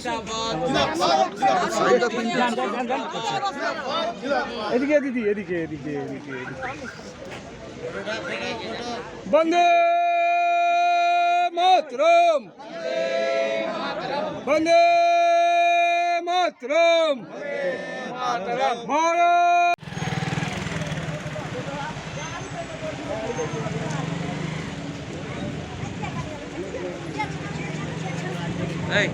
সবাই এদিকে দিদি এদিকে এদিকে এদিকে এদিকে বন্দে মাতরম বন্দে মাতরম ভারত এই।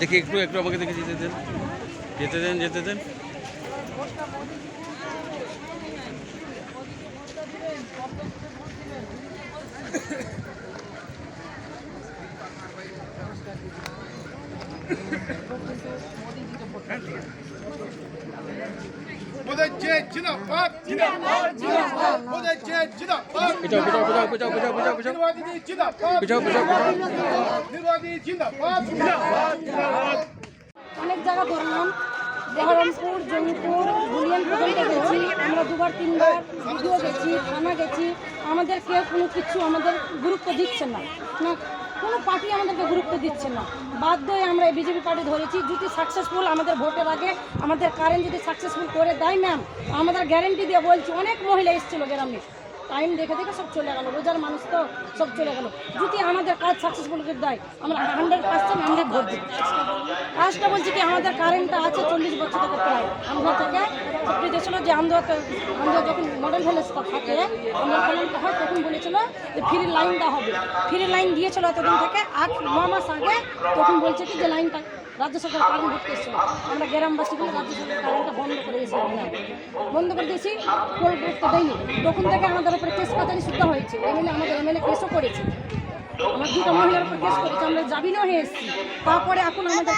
দেখি একটু একটু আমাকে দেখে যেতে দেন। যেতে দেন যেতে দেন। মোদীজি জিন্দাবাদ অনেক জায়গা ধরলাম বহরমপুর জমিপুর বুলিয়ান পর্যন্ত গেছি আমরা দুবার তিনবার ভিডিও গেছি থানা গেছি আমাদের কেউ কোনো কিছু আমাদের গুরুত্ব দিচ্ছে না। না কোনো পার্টি আমাদেরকে গুরুত্ব দিচ্ছে না। বাধ্য হয়ে আমরা এই বিজেপি পার্টি ধরেছি। যদি সাকসেসফুল আমাদের ভোটের আগে আমাদের কারেন্ট যদি সাকসেসফুল করে দেয় ম্যাম আমাদের গ্যারেন্টি দিয়ে বলছি, অনেক মহিলা এসেছিল গ্রামে। টাইম দেখে দেখে সব চলে গেল, রোজার মানুষ তো সব চলে গেল। যদি আমাদের কাজ সাকসেসফুল করে দেয়, আমরা হান্ড্রেড পার্সেন্ট হান্ড্রেড ভোট দিই কাজটা বলছি কি, আমাদের কারেন্টটা আছে চল্লিশ বছর থেকে প্রায়। আমরা থেকে সবটি দিয়েছিল যে আমরা আমরা যখন মডেল ভ্যালেসটা থাকে আমরা কারেন্টটা হয়, তখন বলেছিল যে ফ্রি লাইনটা হবে। ফ্রি লাইন দিয়েছিল এতদিন থেকে, আট, ন মাস আগে তখন বলছে কি যে লাইনটা রাজ্য সরকার কারেন্ট ভোট আমরা গ্রামবাসীগুলো রাজ্য সরকার কারেন্টটা বন্ধ করে দিয়েছিলাম না বন্ধ করে দিয়েছি কোল করতে দেয়নি। তখন থেকে আমাদের উপরে কেস কাচারি শুদ্ধ হয়েছে। এমএলএ আমাদের এমএলএ কেসও করেছে। আমার দুটো মহিলার উপর কেস করেছে। আমরা জামিনও হয়ে এসেছি। তারপরে এখন আমাদের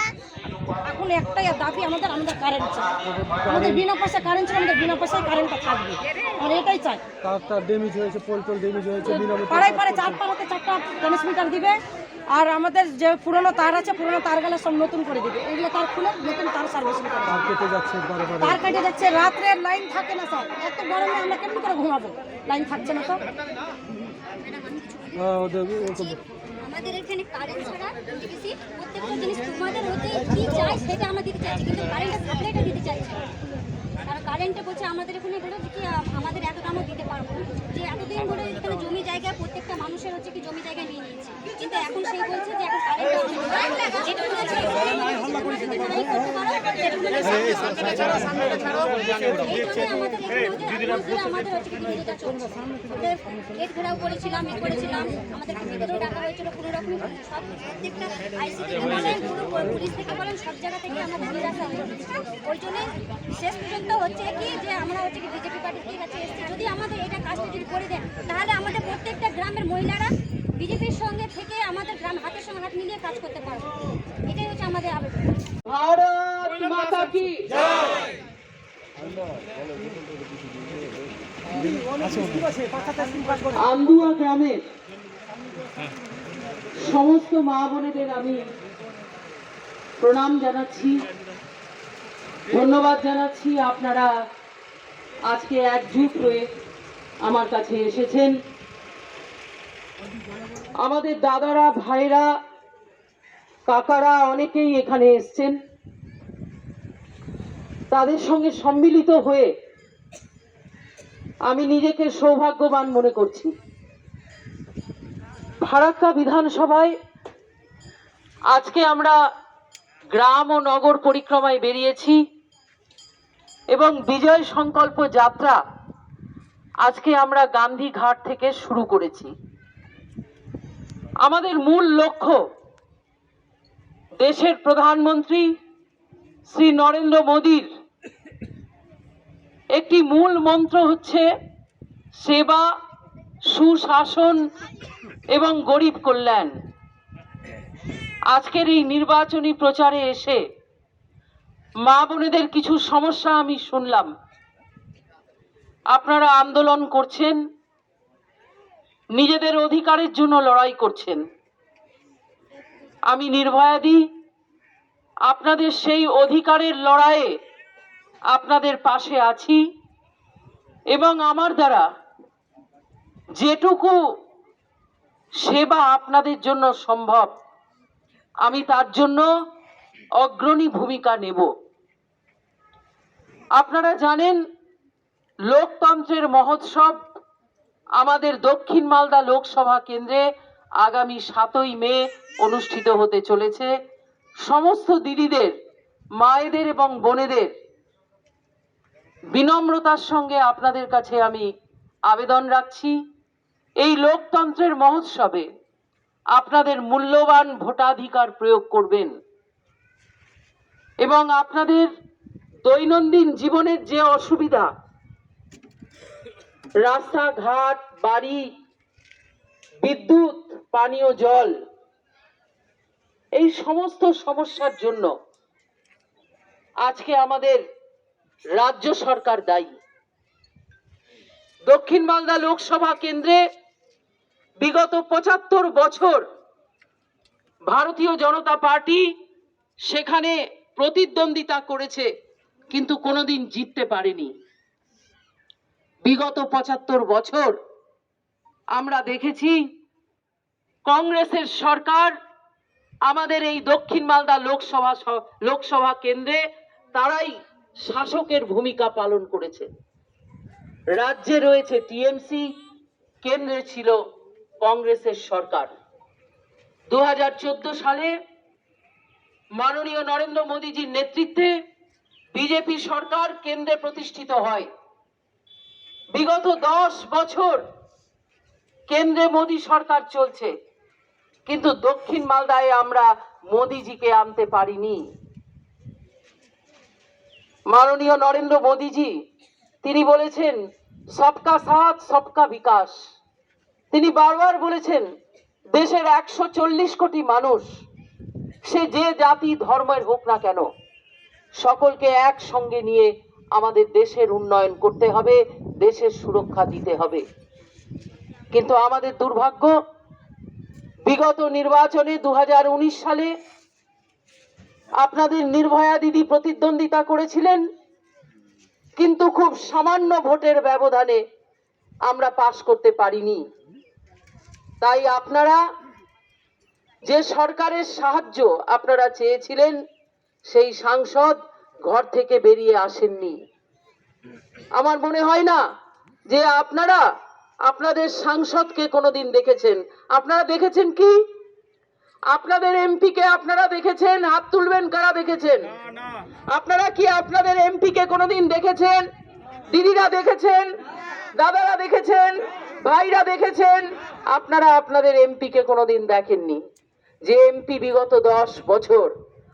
এখন একটাই দাবি আমাদের আমাদের কারেন্ট চাই। আমাদের বিনা পয়সা কারেন্ট চাই আমাদের বিনা পয়সায় কারেন্টটা থাকবে। আমরা এটাই চাই। তারটা ড্যামেজ হয়েছে পোল টোল ড্যামেজ হয়েছে পাড়ায় পাড়ায় চার পাড়াতে চারটা ট্রান্সমিটার দিবে। আর আমাদের যে পুরনো তার আছে পুরনো তারগুলো সব নতুন করে দিবে। এগুলো তার খুলে নতুন তার সার্ভিসিং করে তার কেটে যাচ্ছে বারে বারে। তার কেটে যাচ্ছে রাত্রে লাইন থাকে না স্যার এত গরমে আমরা কেমন করে ঘুমাবো? লাইন থাকছে না তো আহ, আমাদের এখানে কারেন্ট ছাড়া ডিবিসি প্রত্যেকটা জিনিস তোমাদের হতে কি চাই সেটা আমরা দিতে চাইছি কিন্তু দিতে চাইছি না। কারণ কারেন্টে বলছে আমাদের এখানে বলে যে কি আমাদের দিতে পারব যে এতদিন ধরে এখানে জমি জায়গা প্রত্যেকটা মানুষের হচ্ছে কি জমি জায়গা নিয়ে নিয়েছে কিন্তু এখন সেই বলছে যে এখন কারেন্ট যেটুকু আছে তোমরা যদি নাই করতে পারো সেটুকু আমাদের হচ্ছে কি বিরোধিতা চলছে। ওদের গেট ঘেরাও করেছিলাম ই করেছিলাম। আমাদের ভিতরেও ডাকা হয়েছিল কোনো রকম সব প্রত্যেকটা আইসি থেকে বলেন পুলিশ থেকে বলেন সব জায়গা থেকে আমাদের নিরাশা হয়েছে ওই জন্য শেষ পর্যন্ত হচ্ছে কি যে আমরা হচ্ছে কি বিজেপি পার্টির কাছে এসেছি। যদি আমাদের এটা কাজটা যদি করে দেন তাহলে আমাদের প্রত্যেকটা গ্রামের মহিলারা বিজেপির সঙ্গে থেকে আমাদের গ্রাম হাতের সঙ্গে হাত মিলিয়ে কাজ করতে পারব। এটাই হচ্ছে আমাদের আবেদন। কি? আন্দুয়া গ্রামের সমস্ত মা বোনেদের আমি প্রণাম জানাচ্ছি, ধন্যবাদ জানাচ্ছি। আপনারা আজকে একজুট হয়ে আমার কাছে এসেছেন। আমাদের দাদারা, ভাইরা, কাকারা অনেকেই এখানে এসছেন। তাদের সঙ্গে সম্মিলিত হয়ে আমি নিজেকে সৌভাগ্যবান মনে করছি। ফারাক্কা বিধানসভায় আজকে আমরা গ্রাম ও নগর পরিক্রমায় বেরিয়েছি এবং বিজয় সংকল্প যাত্রা আজকে আমরা গান্ধী ঘাট থেকে শুরু করেছি। আমাদের মূল লক্ষ্য দেশের প্রধানমন্ত্রী শ্রী নরেন্দ্র মোদীর একটি মূল মন্ত্র হচ্ছে সেবা, সুশাসন এবং গরিব কল্যাণ। আজকের এই নির্বাচনী প্রচারে এসে মা বোনেদের কিছু সমস্যা আমি শুনলাম। আপনারা আন্দোলন করছেন নিজেদের অধিকারের জন্য লড়াই করছেন। আমি নির্ভয়াদি, আপনাদের সেই অধিকারের লড়াইয়ে আপনাদের পাশে আছি এবং আমার দ্বারা যেটুকু সেবা আপনাদের জন্য সম্ভব, আমি তার জন্য অগ্রণী ভূমিকা নেব। আপনারা জানেন, লোকতন্ত্রের মহোৎসব আমাদের দক্ষিণ মালদা লোকসভা কেন্দ্রে আগামী সাতই মে অনুষ্ঠিত হতে চলেছে। সমস্ত দিদিদের, মায়েদের এবং বোনেদের বিনম্রতার সঙ্গে আপনাদের কাছে আমি আবেদন রাখছি। এই লোকতন্ত্রের মহোৎসবে আপনাদের মূল্যবান ভোটাধিকার প্রয়োগ করবেন এবং আপনাদের দৈনন্দিন জীবনের যে অসুবিধা রাস্তাঘাট, বাড়ি, বিদ্যুৎ, পানীয় জল, এই সমস্ত সমস্যার জন্য আজকে আমাদের রাজ্য সরকার দায়ী। দক্ষিণ মালদা লোকসভা কেন্দ্রে বিগত পঁচাত্তর বছর ভারতীয় জনতা পার্টি সেখানে প্রতিদ্বন্দ্বিতা করেছে, কিন্তু কোনোদিন জিততে পারেনি। বিগত পঁচাত্তর বছর আমরা দেখেছি কংগ্রেসের সরকার আমাদের এই দক্ষিণ মালদা লোকসভা লোকসভা কেন্দ্রে তারাই শাসকের ভূমিকা পালন করেছে। রাজ্যে রয়েছে টিএমসি, কেন্দ্রে ছিল কংগ্রেসের সরকার। দু হাজার চোদ্দ সালে মাননীয় নরেন্দ্র মোদীজির নেতৃত্বে বিজেপি সরকার কেন্দ্রে প্রতিষ্ঠিত হয়। বিগত দশ বছর কেন্দ্রে মোদী সরকার চলছে, কিন্তু দক্ষিণ মালদায় আমরা মোদিজিকে আনতে পারিনি। মাননীয় নরেন্দ্র মোদীজি, তিনি বলেছেন, সবকা সাথ, সবকা বিকাশ। তিনি বারবার বলেছেন, দেশের একশো চল্লিশ কোটি মানুষ, সে যে জাতি ধর্মের হোক না কেন, সকলকে একসঙ্গে নিয়ে আমাদের দেশের উন্নয়ন করতে হবে, দেশের সুরক্ষা দিতে হবে। কিন্তু আমাদের দুর্ভাগ্য, বিগত নির্বাচনে দু হাজার উনিশ সালে আপনাদের নির্ভয়া দিদি প্রতিদ্বন্দ্বিতা করেছিলেন, কিন্তু খুব সামান্য ভোটের ব্যবধানে আমরা পাশ করতে পারিনি। তাই আপনারা যে সরকারের সাহায্য আপনারা চেয়েছিলেন, সেই সাংসদ ঘর থেকে বেরিয়ে আসেননি। আমার মনে হয় না যে আপনারা, আপনাদের সাংসদকে কোনোদিন দেখেছেন। আপনারা দেখেছেন কি? আপনাদের এমপিকে আপনারা দেখেছেন? হাত তুলবেন, কারা দেখেছেন? আপনারা কি আপনাদের এমপিকে কোনোদিন দেখেছেন? দিদিরা দেখেছেন? দাদারা দেখেছেন? ভাইরা দেখেছেন? আপনারা আপনাদের এমপিকে কোনোদিন দেখেননি। যে এমপি বিগত দশ বছর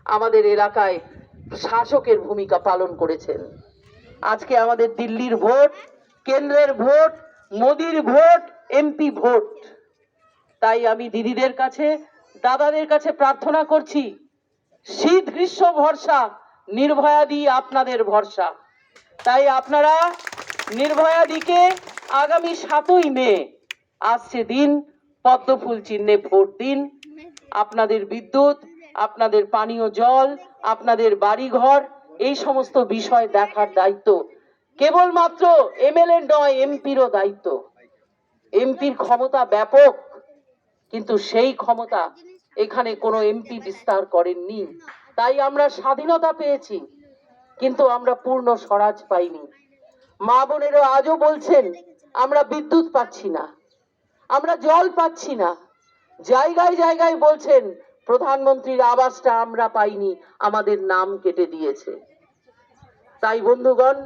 আমাদের এলাকায় শাসকের ভূমিকা পালন করেছেন। আজকে আমাদের দিল্লির ভোট, কেন্দ্রের ভোট, মোদির ভোট এমপি ভোট। তাই আমি দিদিদের কাছে, দাদাদের কাছে প্রার্থনা করছি, শীত গ্রীষ্ম ভরসা, নির্ভয়াদি আপনাদের ভরসা। তাই আপনারা নির্ভয়াদিকে আগামী সাতই মে, আসছে দিন, পদ্মফুল চিহ্নে ভোট দিন। আপনাদের বিদ্যুৎ আপনাদের পানীয় জল, আপনাদের বাড়িঘর, এই সমস্ত বিষয় দেখার দায়িত্ব। কেবলমাত্র এমএলএ নয়, এমপিরও দায়িত্ব। এমপির ক্ষমতা ব্যাপক, কিন্তু সেই ক্ষমতা এখানে কোনো এমপি বিস্তার করেননি। তাই আমরা স্বাধীনতা পেয়েছি, কিন্তু আমরা পূর্ণ স্বরাজ পাইনি। মা বোনেরা আজও বলছেন, আমরা বিদ্যুৎ পাচ্ছি না, আমরা জল পাচ্ছি না। জায়গায় জায়গায় বলছেন প্রধানমন্ত্রীর আবাসটা আমরা পাইনি, আমাদের নাম কেটে দিয়েছে। তাই বন্ধুগণ,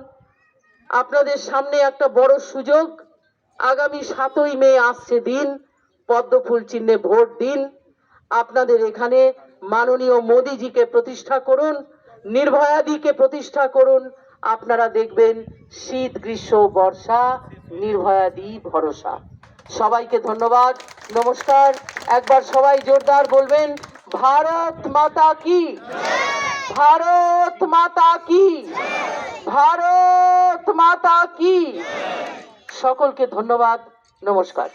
আপনাদের সামনে একটা বড় সুযোগ, আগামী সাতই মে আসছে দিন, পদ্মফুল চিহ্নে ভোট দিন। আপনাদের এখানে মাননীয় মোদিজিকে প্রতিষ্ঠা করুন, নির্ভয়াদিকে প্রতিষ্ঠা করুন। আপনারা দেখবেন শীত, গ্রীষ্ম, বর্ষা, নির্ভয়াদি, ভরসা। সবাইকে ধন্যবাদ, নমস্কার। একবার সবাই জোরদার বলবেন ভারত মাতা কি? ভারত মাতা কি? ভারত মাতা কি? সকলকে ধন্যবাদ নমস্কার।